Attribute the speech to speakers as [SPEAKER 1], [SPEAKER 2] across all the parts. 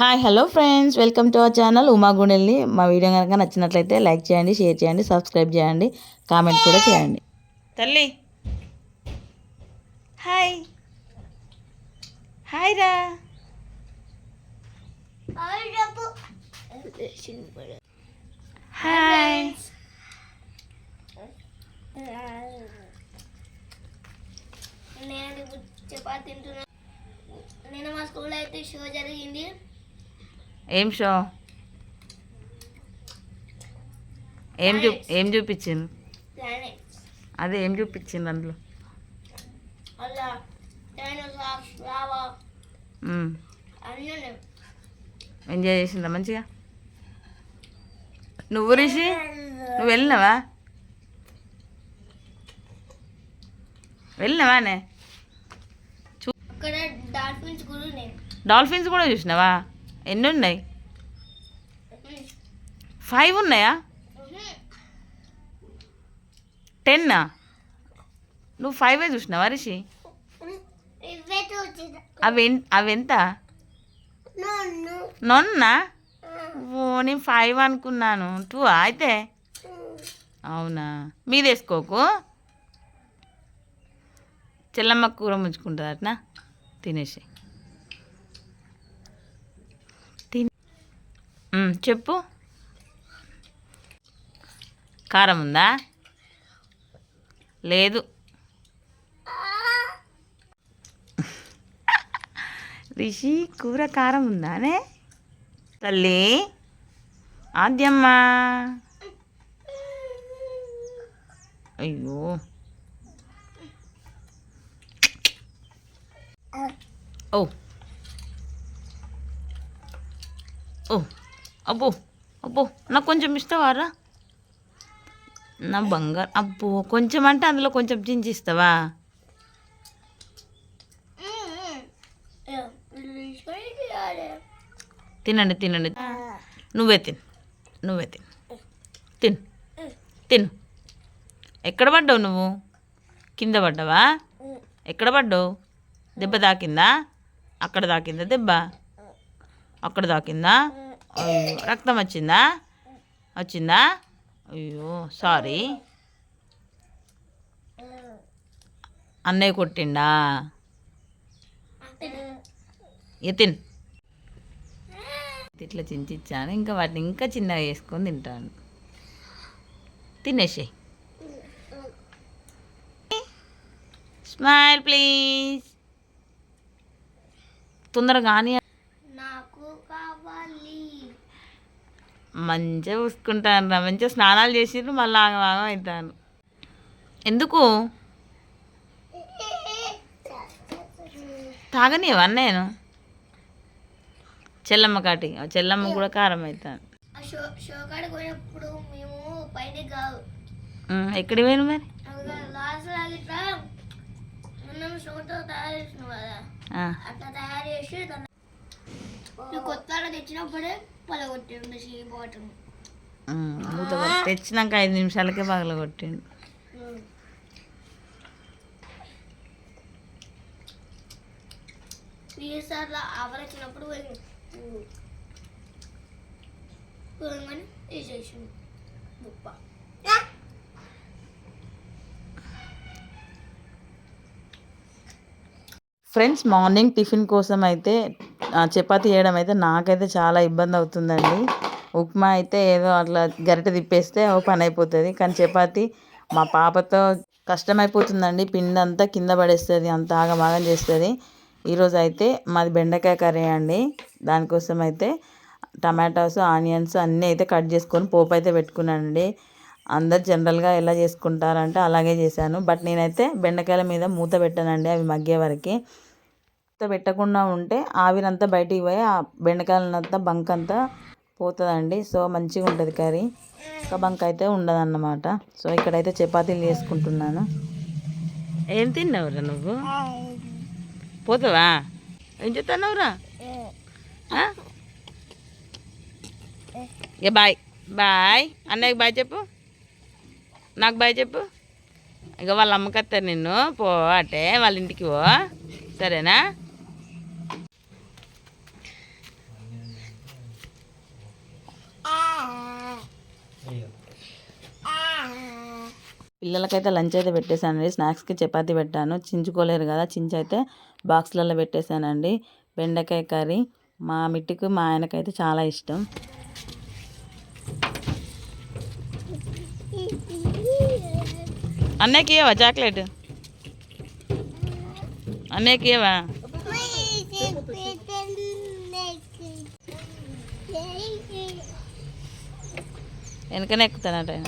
[SPEAKER 1] Hi hello friends welcome to our channel Uma గుండెల్ని మా video కనుక నచ్చినట్లయితే లైక్ చేయండి షేర్ చేయండి సబ్స్క్రైబ్ చేయండి కామెంట్ కూడా చేయండి. తల్లి. హాయ్ హాయ్ రా. హాయ్
[SPEAKER 2] నేను ఇప్పుడు చపాతి తింటున్నా. నేను మా స్కూల్లో అయితే షో జరిగింది.
[SPEAKER 1] ఏం షో? ఏం చూ ఏం చూపించింది? అదే ఏం చూపించింది అందులో? ఎంజాయ్ చేసిందా మంచిగా? నువ్వు రిషి? నువ్వు వెళ్ళినావా? వెళ్ళినావానే
[SPEAKER 2] ఉన్నాయి.
[SPEAKER 1] డాల్ఫిన్స్ కూడా చూసినావా? ఎన్ని ఉన్నాయి? ఫైవ్ ఉన్నాయా టెన్నా నువ్వు ఫైవే చూసినావా రిషి? అవి అవి ఎంత? నొన్నా ఓ నేను ఫైవ్ అనుకున్నాను. టూ అయితే? అవునా? మీదేసుకోకు చెల్లమ్మ కూర ముంచుకుంటుంది అట్నా తినేసి తిని మ్, చెప్పు. కారం ఉందా? లేదు. రిషి కూర కారం ఉందానే? తల్లి. ఆద్యమ్మా. అయ్యో. ఓ. ఓ. అబ్బో అబ్బో నాకు కొంచెం ఇస్తావారా నా బంగారు అబ్బో కొంచెం అంటే అందులో కొంచెం చించి ఇస్తావా? తినండి తినండి. నువ్వే తిను నువ్వే తిను. తిను తిను. ఎక్కడ పడ్డావు నువ్వు? కింద పడ్డావా? ఎక్కడ పడ్డావు? దెబ్బ తాకిందా? అక్కడ తాకిందా దెబ్బ? అక్కడ తాకిందా? అయ్యో రక్తం వచ్చిందా? వచ్చిందా? అయ్యో సారీ అన్నయ్య కొట్టిండా? ఎతిన్ ఇట్లా చించిచ్చాను ఇంకా వాటిని ఇంకా చిన్నగా వేసుకొని తింటాను. తినేసే స్మైల్ ప్లీజ్. తొందరగా కానీ
[SPEAKER 2] నాకు కావాలి
[SPEAKER 1] మంచిగా చూసుకుంటాను రా మంచిగా స్నానాలు చేసిర్రు మళ్ళీ ఆగమాగం అవుతాను ఎందుకు? తాగనివా నేను చెల్లమ్మ కాటి చెల్లమ్మ కూడా కారం అవుతాను ఎక్కడికి పోయిన మరి?
[SPEAKER 2] కొత్త తెచ్చినప్పుడే పలగొట్టిండు
[SPEAKER 1] తెచ్చినాక ఐదు నిమిషాలకే పగల కొట్టిండు
[SPEAKER 2] వేసేసిండు బుప్ప.
[SPEAKER 1] ఫ్రెండ్స్ మార్నింగ్ టిఫిన్ కోసం అయితే చపాతీ చేయడం అయితే నాకైతే చాలా ఇబ్బంది అవుతుందండి. ఉప్మా అయితే ఏదో అట్లా గరిట తిప్పేస్తే ఓ పని అయిపోతుంది. కానీ చపాతి మా పాపతో కష్టమైపోతుందండి. పిండి అంతా కింద పడేస్తుంది. అంత ఆగమాగం చేస్తుంది. ఈరోజు అయితే మాది బెండకాయ కర్రీ అండి. దానికోసం అయితే టమాటాస్ ఆనియన్స్ అన్నీ అయితే కట్ చేసుకొని పోపు అయితే పెట్టుకున్నానండి. అందరు జనరల్గా ఎలా చేసుకుంటారంటే అలాగే చేశాను. బట్ నేనైతే బెండకాయల మీద మూత పెట్టానండి. అవి మగ్గే వరకు. మూత పెట్టకుండా ఉంటే ఆవిరంతా బయటికి పోయి ఆ బెండకాయలంతా బంక్ అంతా పోతుందండి. సో మంచిగా ఉంటుంది కర్రీ. ఒక బంక్ అయితే ఉండదన్నమాట. సో ఇక్కడైతే చపాతీలు చేసుకుంటున్నాను. ఏం తిన్నావురా నువ్వు? పోతావా? ఏం చెప్తున్నావురా ఇక బాయ్. బాయ్. అన్నయ్యకి బాయ్ చెప్పు. నాకు బాయ్ చెప్పు. ఇక వాళ్ళ అమ్మకత్తారు నిన్ను. పో అంటే. వాళ్ళ ఇంటికి పో. సరేనా? పిల్లలకైతే లంచ్ అయితే పెట్టేశానండి. స్నాక్స్కి చపాతీ పెట్టాను. చించుకోలేరు కదా చించి అయితే బాక్స్లలో పెట్టేశానండి. బెండకాయ కర్రీ. మా మిట్టికి మా ఆయనకైతే చాలా ఇష్టం. అన్నయ్యకి ఇవ్వవా చాక్లెట్? అన్నయ్యకి ఇవ్వవా వెనకనే ఎక్కుతానట ఆయన.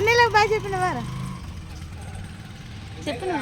[SPEAKER 1] అన్నయ్యలకు బాగా చెప్పిన వారా చెప్పిన